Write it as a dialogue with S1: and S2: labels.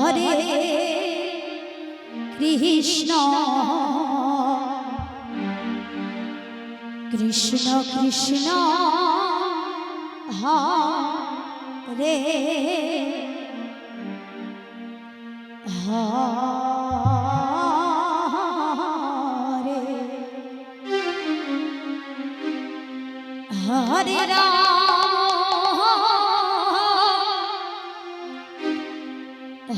S1: Hare Krishna. Krishna Krishna Hare Hare. Hare Ram